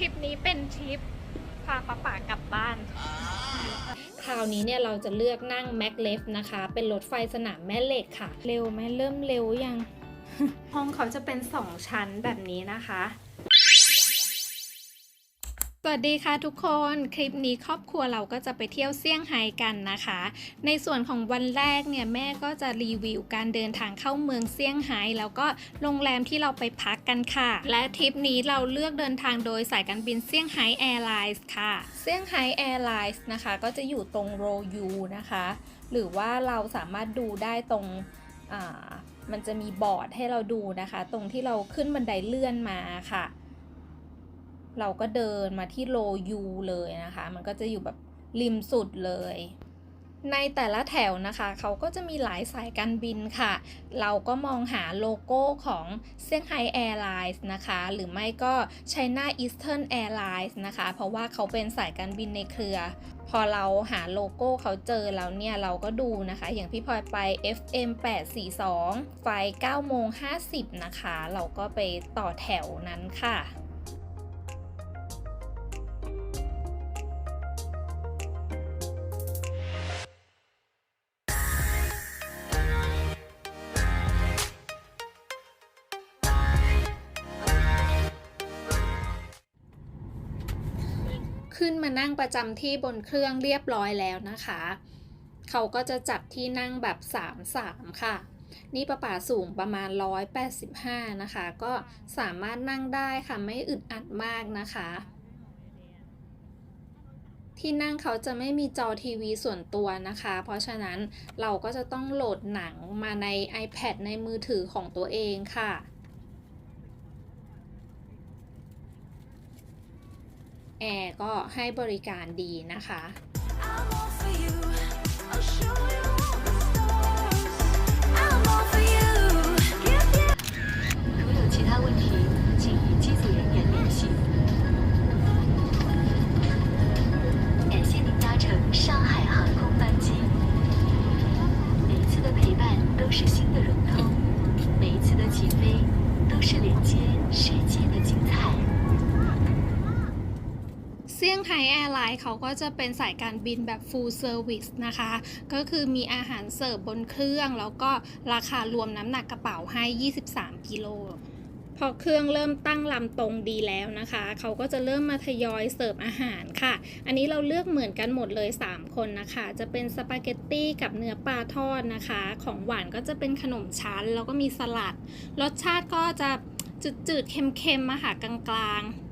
ริปนี้เป็นทริปพาป้าป๋ากลับบ้าน คราวนี้เนี่ยเราจะเลือกนั่งแม็กเลฟนะคะ เป็นรถไฟสนามแม่เหล็กค่ะ เร็วไหมเริ่มเร็วยัง ห้องเขาจะเป็น2ชั้นแบบนี้นะคะ สวัสดีค่ะทุกคนคลิปนี้ครอบครัวเราก็จะไปเที่ยวเซี่ยงไฮ้กันนะคะ ในส่วนของวันแรกเนี่ยแม่ก็จะรีวิวการเดินทางเข้าเมืองเซี่ยงไฮ้แล้วก็โรงแรมที่เราไปพักกันค่ะ และทริปนี้เราเลือกเดินทางโดยสายการบินเซี่ยงไฮ้แอร์ไลน์ค่ะเซี่ยงไฮ้แอร์ไลน์นะคะก็จะอยู่ตรงโรยูนะคะ หรือว่าเราสามารถดูได้ตรงอ่ามันจะมีบอร์ดให้เราดูนะคะ ตรงที่เราขึ้นบันไดเลื่อนมาค่ะ เราก็เดินมาที่โลยูเลยนะคะ มันก็จะอยู่แบบริมสุดเลย ในแต่ละแถวนะคะ เขาก็จะมีหลายสายการบินค่ะ เราก็มองหาโลโก้ของเซี่ยงไฮ้แอร์ไลน์นะคะ หรือไม่ก็ China Eastern Airlines นะคะ เพราะว่าเขาเป็นสายการบินในเครือ พอเราหาโลโก้เขาเจอแล้วเนี่ย เราก็ดูนะคะ อย่างพี่พลอยไป FM 842 ไฟ9โมง50 นะคะ เราก็ไปต่อแถวนั้นค่ะ ขึ้นมานั่งประจำที่บนเครื่องเรียบร้อยแล้วนะคะ เขาก็จะจัดที่นั่งแบบ3-3ค่ะ นี่ประป่าสูงประมาณ 185 นะคะ ก็สามารถนั่งได้ค่ะไม่อึดอัดมากนะคะ ที่นั่งเขาจะไม่มีจอทีวีส่วนตัวนะคะ เพราะฉะนั้นเราก็จะต้องโหลดหนังมาใน iPad ในมือถือของตัวเองค่ะ แอร์ก็ให้บริการดีนะคะ I'm all for you. I'll show you แอร์ไลน์เขาก็จะเป็นสายการบินแบบ full service นะคะ ก็คือมีอาหารเสิร์ฟบนเครื่อง แล้วก็ราคารวมน้ำหนักกระเป๋าให้ 23 กิโลพอเครื่องเริ่มตั้งลำตรงดีแล้วนะคะ เขาก็จะเริ่มมาทยอยเสิร์ฟอาหารค่ะ อันนี้เราเลือกเหมือนกันหมดเลย 3 คนนะคะ จะเป็นสปาเกตตี้กับเนื้อปลาทอดนะคะ ของหวานก็จะเป็นขนมชั้น แล้วก็มีสลัด รสชาติก็จะจืดๆ เค็มๆมาหากลางๆ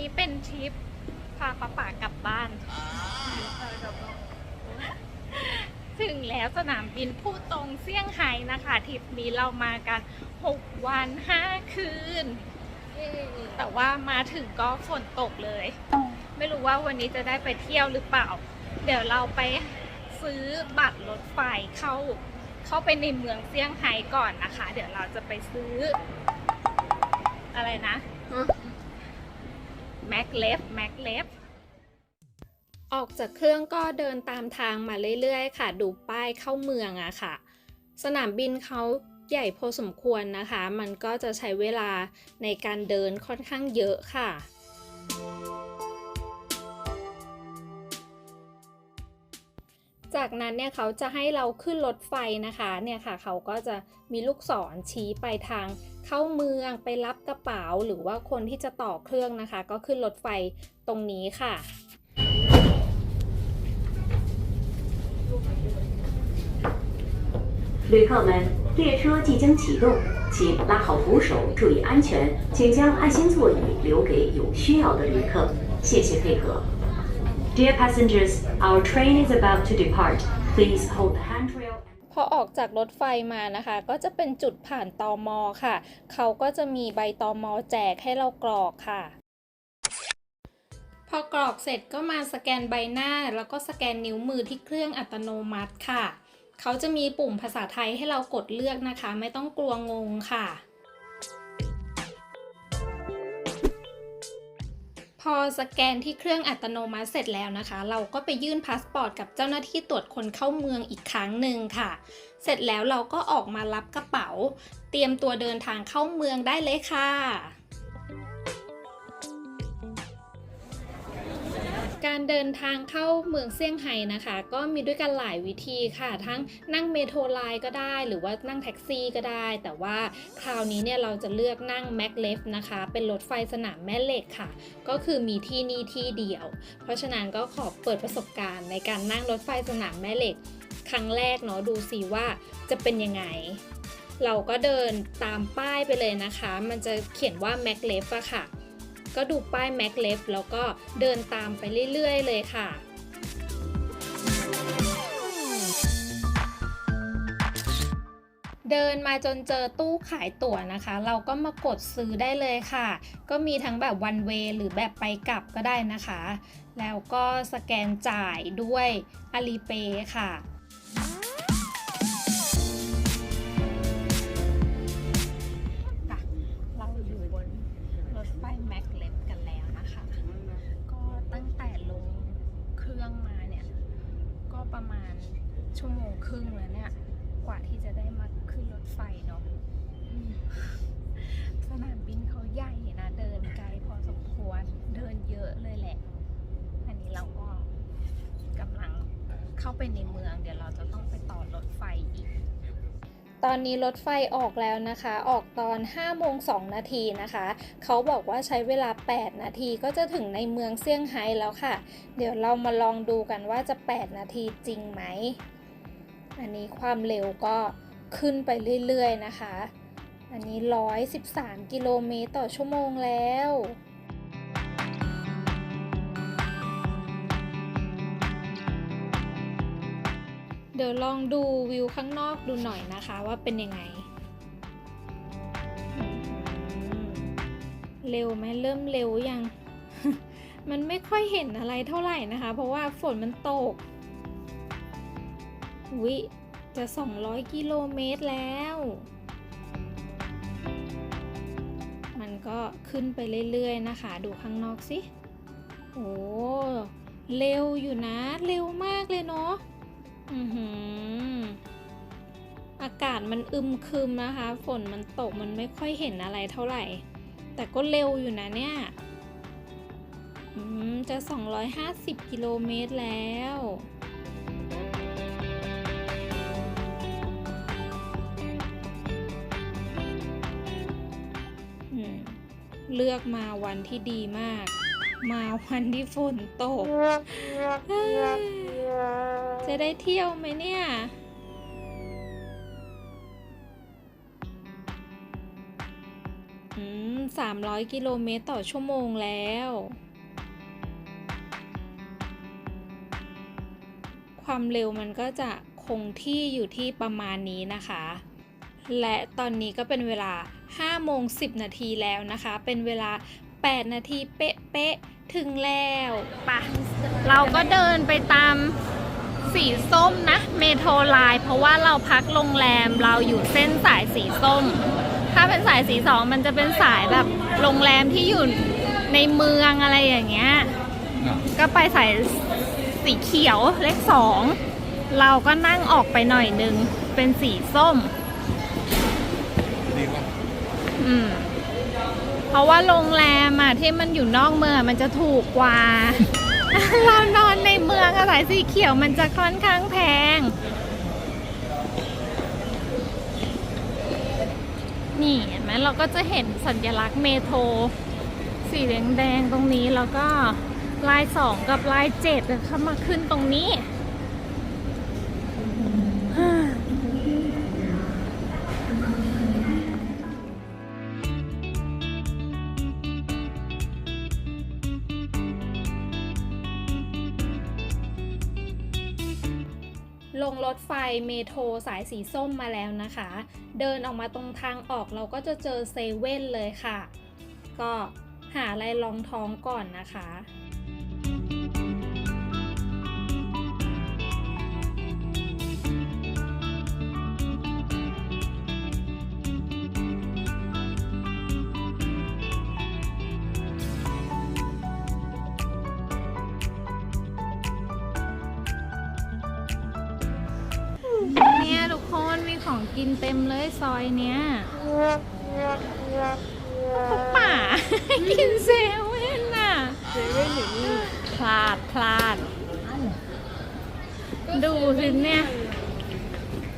นี้เป็นทริปพาป้าป๋ากลับบ้าน ถึงแล้วสนามบินผู้ตรงเซี่ยงไฮ้นะคะทริปนี้เรามากัน 6 วัน 5 คืน แต่ว่ามาถึงก็ฝนตกเลย ไม่รู้ว่าวันนี้จะได้ไปเที่ยวหรือเปล่า เดี๋ยวเราไปซื้อบัตรรถไฟเข้าเข้าไปในเมืองเซี่ยงไฮ้ก่อนนะคะ เดี๋ยวเราจะไปซื้อ อะไรนะ แม็กเลฟแม็กเลฟออกจากเครื่องก็เดินตามทางมาเรื่อยๆ ค่ะ ดูป้ายเข้าเมืองอะค่ะ สนามบินเขาใหญ่พอสมควรนะคะ มันก็จะใช้เวลาในการเดินค่อนข้างเยอะค่ะ จากนั้นเนี่ยเขาจะให้เราขึ้นรถไฟนะคะ เนี่ยค่ะ เขาก็จะมีลูกศรชี้ไปทาง เข้าเมืองไปรับกระเป๋า หรือว่าคนที่จะต่อเครื่องนะคะ ก็ขึ้นรถไฟตรงนี้ค่ะ 旅客们，列车即将启动，请拉好扶手，注意安全，请将爱心座椅留给有需要的旅客，谢谢配合。Dear passengers, our train is about to depart. Please hold the handrail. พอออกจากรถไฟมานะคะ ก็จะเป็นจุดผ่านตอมอค่ะ เขาก็จะมีใบตอมอแจกให้เรากรอกค่ะ พอกรอกเสร็จก็มาสแกนใบหน้า แล้วก็สแกนนิ้วมือที่เครื่องอัตโนมัติค่ะ เขาจะมีปุ่มภาษาไทยให้เรากดเลือกนะคะ ไม่ต้องกลัวงงค่ะ พอสแกนที่เครื่องอัตโนมัติเสร็จแล้วนะคะ เราก็ไปยื่นพาสปอร์ตกับเจ้าหน้าที่ตรวจคนเข้าเมืองอีกครั้งหนึ่งค่ะ เสร็จแล้วเราก็ออกมารับกระเป๋า เตรียมตัวเดินทางเข้าเมืองได้เลยค่ะ การเดินทางเข้าเมืองเซี่ยงไฮ้นะคะ ก็มีด้วยกันหลายวิธีค่ะ ทั้งนั่งเมโทรไลน์ก็ได้ หรือว่านั่งแท็กซี่ก็ได้ แต่ว่าคราวนี้เนี่ยเราจะเลือกนั่งแม็กเลฟนะคะ เป็นรถไฟสนามแม่เหล็กค่ะ ก็คือมีที่นี่ที่เดียว เพราะฉะนั้นก็ขอเปิดประสบการณ์ในการนั่งรถไฟสนามแม่เหล็ก ครั้งแรกเนาะดูสิว่าจะเป็นยังไงเราก็เดินตามป้ายไปเลยนะคะ มันจะเขียนว่า Mac l e f อะค่ะ ก็ดูป้าย Mac l e f แล้วก็เดินตามไปเรื่อยๆ เลยค่ะเดินมาจนเจอตู้ขายตั๋วนะคะ เราก็มากดซื้อได้เลยค่ะ ก็มีทั้งแบบ one way หรือแบบไปกลับก็ได้นะคะ แล้วก็สแกนจ่ายด้วย Alipay ค่ะ ชั่วโมงครึ่งแล้วเนี่ย กว่าที่จะได้มาขึ้นรถไฟเนาะสนามบินเขาใหญ่นะ เดินไกลพอสมควร เดินเยอะเลยแหละ อันนี้เราก็กำลังเข้าไปในเมือง เดี๋ยวเราจะต้องไปต่อรถไฟอีก ตอนนี้รถไฟออกแล้วนะคะ ออกตอน5โมง2นาทีนะคะ เขาบอกว่าใช้เวลา 8 นาทีก็จะถึงในเมืองเซี่ยงไฮ้แล้วค่ะ เดี๋ยวเรามาลองดูกันว่าจะ 8 นาทีจริงไหม อันนี้ความเร็วก็ขึ้นไปเรื่อยๆนะคะ อันนี้ 113 กิโลเมตรต่อชั่วโมงแล้วเดี๋ยวลองดูวิวข้างนอกดูหน่อยนะคะว่าเป็นยังไง เร็วไหมเริ่มเร็วยัง มันไม่ค่อยเห็นอะไรเท่าไหร่นะคะ เพราะว่าฝนมันตก วิจะ 200 กิโลเมตรแล้ว มันก็ขึ้นไปเรื่อยๆนะคะ ดูข้างนอกสิ โอ้เร็วอยู่นะ เร็วมากเลยเนาะ อือหือ อากาศมันอึมครึมนะคะ ฝนมันตกมันไม่ค่อยเห็นอะไรเท่าไหร่ แต่ก็เร็วอยู่นะเนี่ยอืมจะ 250 กิโลเมตรแล้ว เลือกมาวันที่ดีมาก มาวันที่ฝนตก จะได้เที่ยวไหมเนี่ยสามร้อยกิโลเมตรต่อชั่วโมงแล้ว ความเร็วมันก็จะคงที่อยู่ที่ประมาณนี้นะคะ และตอนนี้ก็เป็นเวลา 5โมง10 นาทีแล้วนะคะ เป็นเวลา 8 นาทีเป๊ะๆ ถึงแล้วปะเราก็เดินไปตามสีส้มนะ เมโทรไลน์เพราะว่าเราพักโรงแรมเราอยู่เส้นสายสีส้ม ถ้าเป็นสายสีสองมันจะเป็นสายแบบโรงแรมที่อยู่ในเมืองอะไรอย่างเงี้ย ก็ไปสายสีเขียวเลขสอง เราก็นั่งออกไปหน่อยนึง เป็นสีส้ม อืม เพราะว่าโรงแรมอะที่มันอยู่นอกเมืองอะมันจะถูกกว่า เรานอนในเมืองอะสายสีเขียวมันจะค่อนข้างแพง นี่เห็นไหมเราก็จะเห็นสัญลักษณ์เมโทรสีแดงๆตรงนี้แล้วก็ลายสองกับลายเจ็ดเข้ามาขึ้นตรงนี้ เมโทรสายสีส้มมาแล้วนะคะ เดินออกมาตรงทางออกเราก็จะเจอเซเว่นเลยค่ะ ก็หาอะไรรองท้องก่อนนะคะ เนี่ยทุกคนมีของกินเต็มเลยซอยเนี้ยป่า กินเซเว่นน่ะเซเว่นอยู่นี่พลาดพลาด ดูสิเนี่ย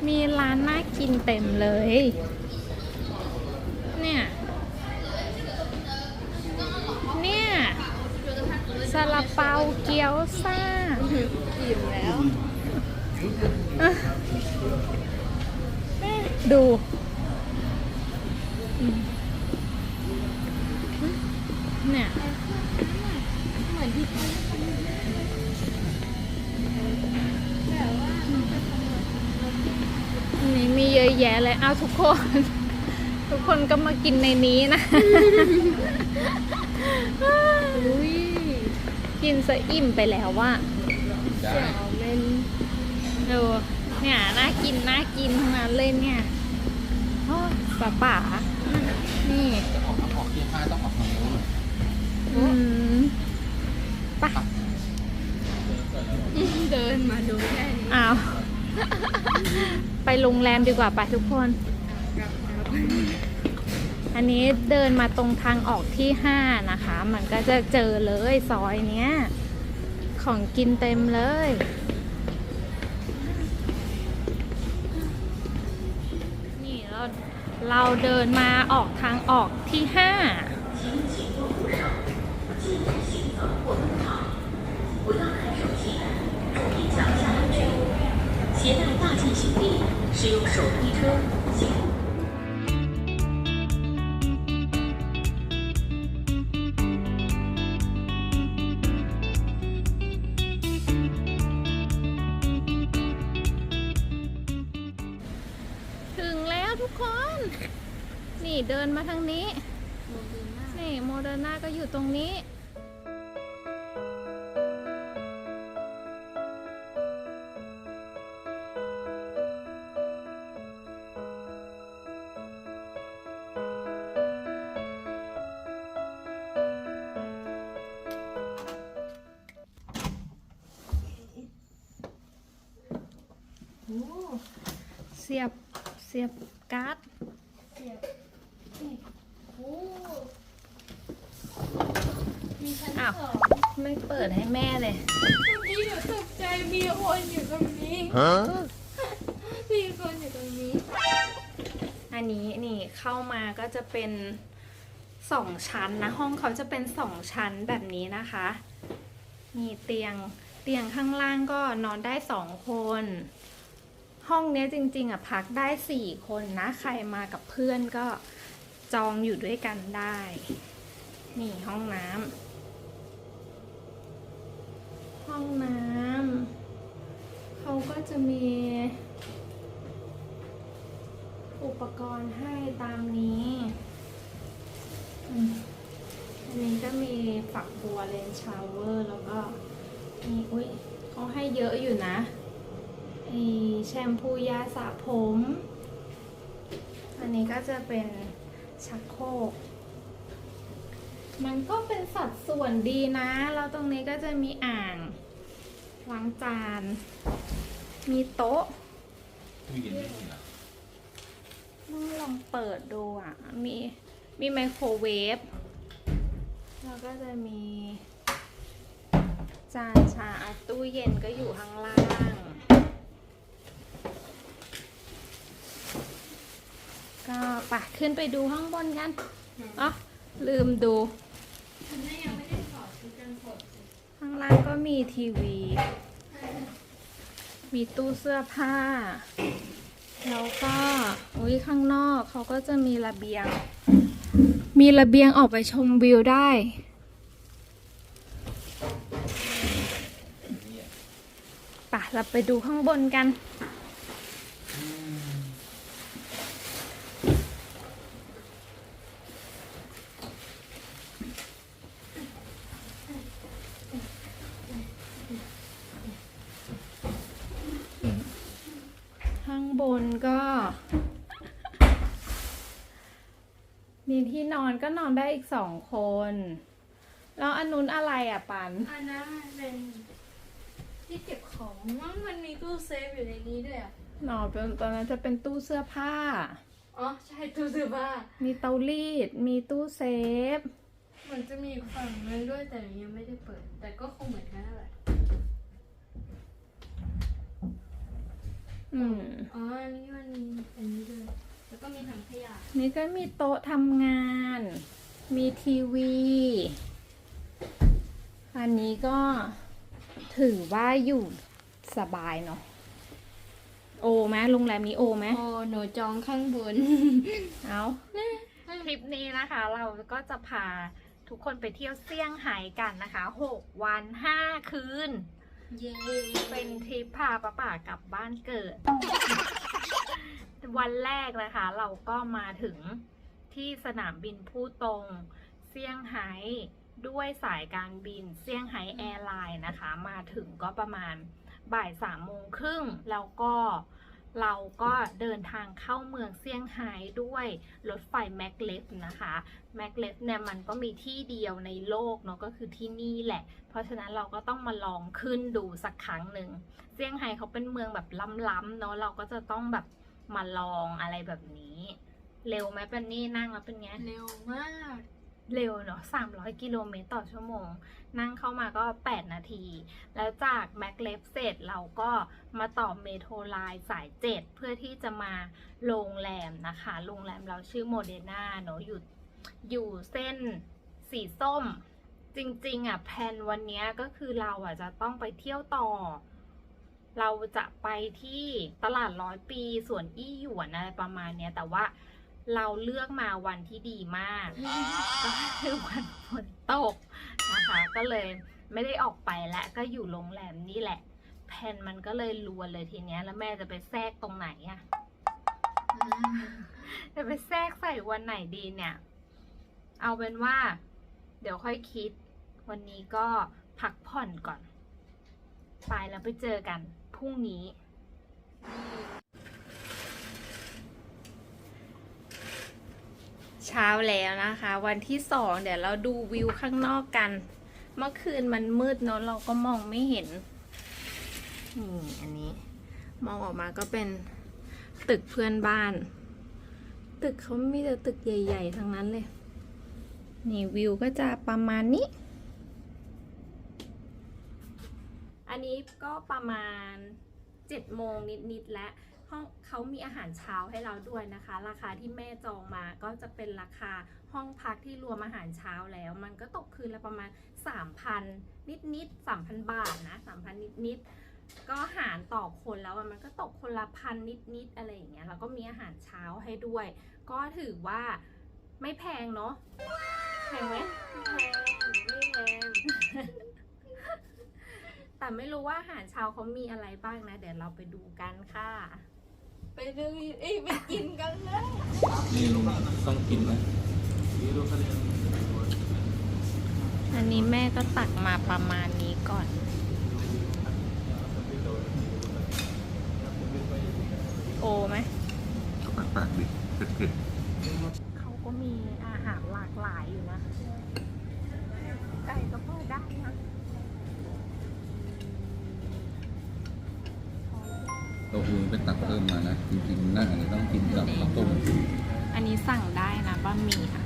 มีร้านน่ากินเต็มเลย เนี่ย เนี่ยซาลาเปาเกี๊ยวซ่าอิ่มแล้วอะ ดูอืมเนี่ยเหมือนที่อันนี้มีเยอะแยะเลยเอาทุกคน ทุกคนก็มากินในนี้นะอุ้ยกินซะอิ่มไปแล้วว่าเสี่ยวเล่นดู เนี่ยน่ากินน่ากินทั้งนั้นเลยเนี่ยโอ้ป่าป่านี่ออกออกที่ห้าต้องออกทางนู้นอืมไปะเดินมาดูแค่นี้อ้าวไปโรงแรมดีกว่าไปทุกคนกลับมาอันนี้เดินมาตรงทางออกที่5นะคะ มันก็จะเจอเลยซอยเนี้ย ของกินเต็มเลย เราเดินมาออกทางออกที่ 5 携带大件行李，使用手推车。 สียบเสียบการ์ดอ้าวไม่เปิดให้แม่เลยนี่หนูตกใจมีคนอยู่ตรงนี้มีคนอยู่ตรงนี้ อันนี้นี่เข้ามาก็จะเป็นสองชั้นนะ ห้องเขาจะเป็นสองชั้นแบบนี้นะคะ มีเตียงเตียงข้างล่างก็นอนได้สองคน ห้องเนี้ยจริง ๆอะพักได้สี่คนนะ ใครมากับเพื่อนก็จองอยู่ด้วยกันได้ นี่ห้องน้ำห้องน้ำเขาก็จะมีอุปกรณ์ให้ตามนี้อันนี้ก็มีฝักบัวเลนชาวเวอร์ แล้วก็มีอุ้ยเขาให้เยอะอยู่นะ ไอแชมพูยาสระผม อันนี้ก็จะเป็นชักโครกมันก็เป็นสัดส่วนดีนะ แล้วตรงนี้ก็จะมีอ่างล้างจาน มีโต๊ะตู้เย็นไม่มีเหรอต้องลองเปิดดูอะ มีมีไมโครเวฟ แล้วก็จะมี จานชาอะตู้เย็นก็อยู่ข้างล่าง ก็ไปขึ้นไปดูข้างบนกันอ๋อลืมดู ข้างล่างก็มีทีวี มีตู้เสื้อผ้า แล้วก็อุ้ยข้างนอกเขาก็จะมีระเบียง มีระเบียงออกไปชมวิวได้ป่ะเราไปดูข้างบนกัน ข้างบนก็ มีที่นอนก็นอนได้อีกสองคน แล้วอันนู้นอะไรอะปัน อันนั้นมันเป็นที่เก็บของมั้งมันมีตู้เซฟอยู่ในนี้ด้วยอะหนอเป็นตอนนั้นจะเป็นตู้เสื้อผ้า อ๋อใช่ตู้เสื้อผ้า มีเตารีด มีตู้เซฟ มันจะมีอีกฝั่งนึงด้วยแต่ยังไม่ได้เปิด แต่ก็คงเหมือนกันนั่นแหละ อืม อ๋ออันนี้มันมีอันนี้ด้วย แล้วก็มีถังขยะนี่ก็มีโต๊ะทำงาน มีทีวี อันนี้ก็ถือว่าอยู่สบายเนาะ โอไหมโรงแรมนี้โอไหม โอ้หนูจองข้างบน เอาทริปนี้นะคะ เราก็จะพาทุกคนไปเที่ยวเซี่ยงไฮ้กันนะคะ 6 วัน 5 คืน เย้ เป็นทริปพาป้าป่ากลับบ้านเกิด วันแรกนะคะ เราก็มาถึงที่สนามบินผู้ตรงเซี่ยงไฮ้ด้วยสายการบินเซี่ยงไฮ้แอร์ไลน์นะคะ มาถึงก็ประมาณบ่ายสามโมงครึ่งแล้วก็เราก็เดินทางเข้าเมืองเซี่ยงไฮ้ด้วยรถไฟแมกเลฟนะคะแมกเลฟเนี่ยมันก็มีที่เดียวในโลกเนาะก็คือที่นี่แหละ เพราะฉะนั้นเราก็ต้องมาลองขึ้นดูสักครั้งหนึ่งเซี่ยงไฮ้เขาเป็นเมืองแบบล้ำๆเนาะเราก็จะต้องแบบ มาลองอะไรแบบนี้ เร็วไหมเป็นนี่นั่งแล้วเป็นไงเร็วมาก เร็วเนาะ300กิโลเมตรต่อชั่วโมง นั่งเข้ามาก็ 8 นาที แล้วจากแมกเลฟเสร็จเราก็มาต่อเมโทรไลน์สาย 7 เพื่อที่จะมาโรงแรมนะคะ โรงแรมเราชื่อโมเดนาเนาะอยู่อยู่เส้นสีส้มจริงๆอะแพลนวันเนี้ยก็คือเราอะจะต้องไปเที่ยวต่อ เราจะไปที่ตลาดร้อยปีสวนอี้หยวนอะไรประมาณเนี้ยแต่ว่าเราเลือกมาวันที่ดีมากก็คือวันฝนตกนะคะ ก็เลยไม่ได้ออกไปและก็อยู่โรงแรมนี่แหละ แผ่นมันก็เลยรวนเลยทีเนี้ย แล้วแม่จะไปแทรกตรงไหนอะจะไปแทรกใส่วันไหนดีเนี่ย เอาเป็นว่า เดี๋ยวค่อยคิด วันนี้ก็พักผ่อนก่อน ไปแล้วไปเจอกัน พรุ่งนี้ เช้าแล้วนะคะ วันที่สองเดี๋ยวเราดูวิวข้างนอกกัน เมื่อคืนมันมืดเนอะเราก็มองไม่เห็นนี่อันนี้ มองออกมาก็เป็นตึกเพื่อนบ้าน ตึกเขามีแต่ตึกใหญ่ ๆ ทั้งนั้นเลย นี่วิวก็จะประมาณนี้ อันนี้ก็ประมาณ7โมงนิดๆและห้องเขามีอาหารเช้าให้เราด้วยนะคะ ราคาที่แม่จองมาก็จะเป็นราคาห้องพักที่รวมอาหารเช้าแล้ว มันก็ตกคืนละประมาณ 3,000 นิดๆ3,000 บาทนะ3,000 นิดๆก็หารต่อคนแล้วมันก็ตกคนละพันนิดๆอะไรอย่างเงี้ยแล้วก็มีอาหารเช้าให้ด้วย ก็ถือว่าไม่แพงเนาะแพงไหมไม่แพงแต่ไม่รู้ว่าอาหารเช้าเขามีอะไรบ้างนะ เดี๋ยวเราไปดูกันค่ะ ไปดูเอ้ยไปกินกันเลยนี่ต้องกินนะอันนี้แม่ก็ตักมาประมาณนี้ก่อน โอไหมแปลกๆดิเผ็ดเขาก็มีอาหารหลากหลายอยู่นะ ไก่ก็พอได้นะ เราคือไปตักเพิ่มมานะ จริงๆน่าจะต้องกินกับข้าวต้มอันนี้สั่งได้นะบะหมี่ค่ะ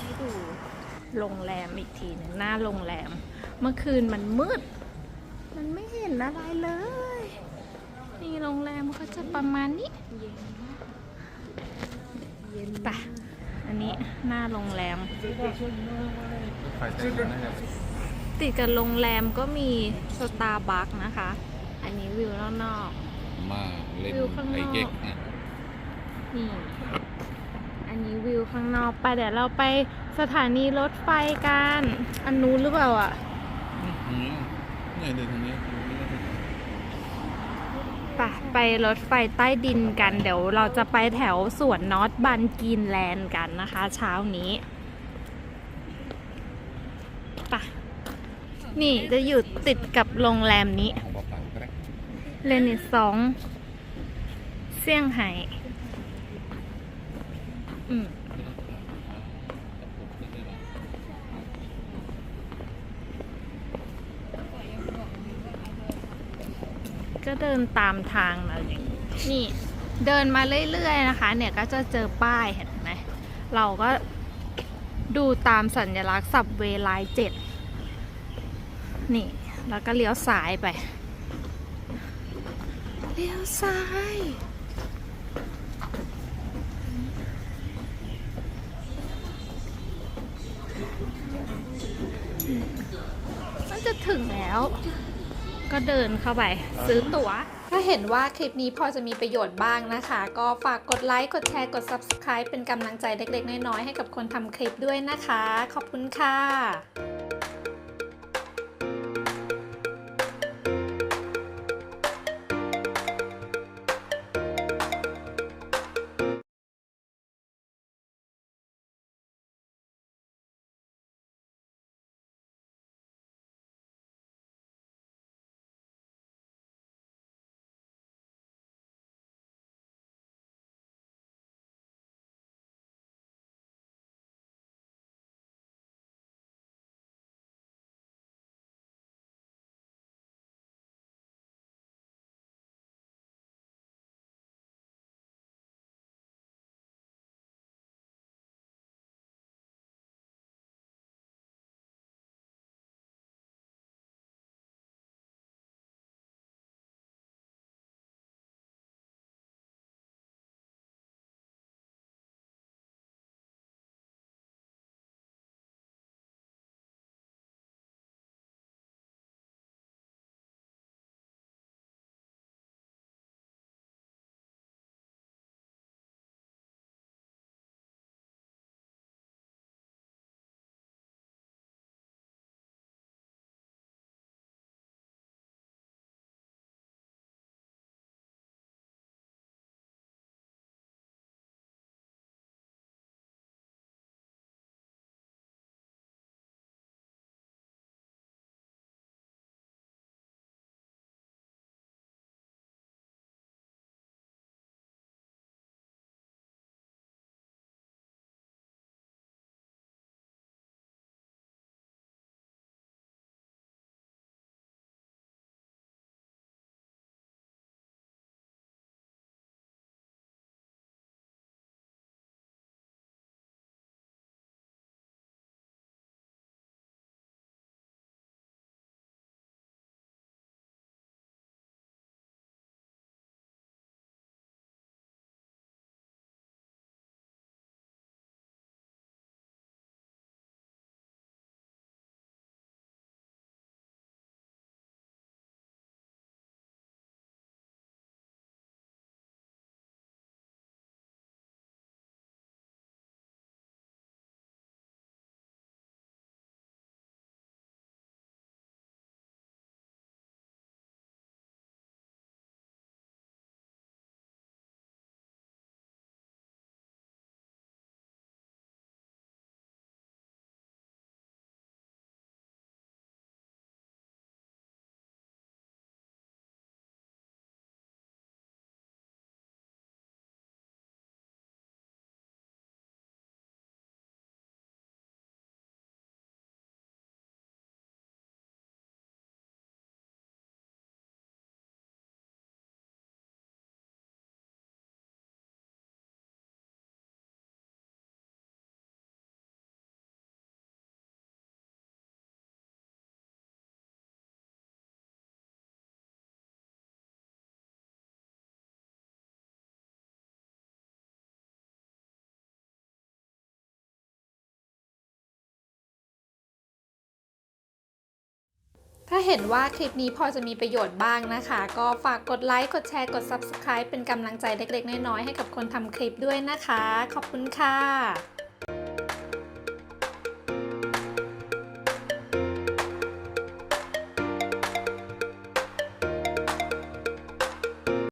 ให้ดูโรงแรมอีกทีหนึงหน้าโรงแรม เมื่อคืนมันมืด มันไม่เห็นอะไรเลย นี่โรงแรมก็จะประมาณนี้ไปอันนี้หน้าโรงแรมไฟแดงนะครับติดกับโรงแรมก็มีสตาร์บัคนะคะ อันนี้วิวนอกมาเล่นวิวข้างนอกไอเก๊กนะๆนี่อันนี้วิวข้างนอกไปเดี๋ยวเราไปสถานีรถไฟกัน อันนู้นหรือเปล่าอะอืมเนี่ยเดินทางนี้ ไปรถไฟใต้ดินกัน เดี๋ยวเราจะไปแถวสวนนอตบันกินแลนด์กันนะคะ เช้านี้ไปนี่จะอยู่ติดกับโรงแรมนี้ เลนิสองเซี่ยงไฮ้อืม ก็เดินตามทางมาอย่างนี้นี่เดินมาเรื่อยๆนะคะ เนี่ยก็จะเจอป้ายเห็นไหมเราก็ดูตามสัญลักษณ์สับเวลายเจ็ดนี่ แล้วก็เลี้ยวซ้ายไป เลี้ยวซ้าย มันจะถึงแล้ว ก็เดินเข้าไป ซื้อตั๋ว ถ้าเห็นว่าคลิปนี้พอจะมีประโยชน์บ้างนะคะ ก็ฝากกดไลค์ กดแชร์ กด Subscribe เป็นกำลังใจเล็กๆ น้อยๆ ให้กับคนทำคลิปด้วยนะคะ ขอบคุณค่ะ ถ้าเห็นว่าคลิปนี้พอจะมีประโยชน์บ้างนะคะ ก็ฝากกดไลค์ กดแชร์ กด Subscribe เป็นกำลังใจเล็กๆ น้อยๆ ให้กับคนทำคลิปด้วยนะคะ ขอบคุณค่ะ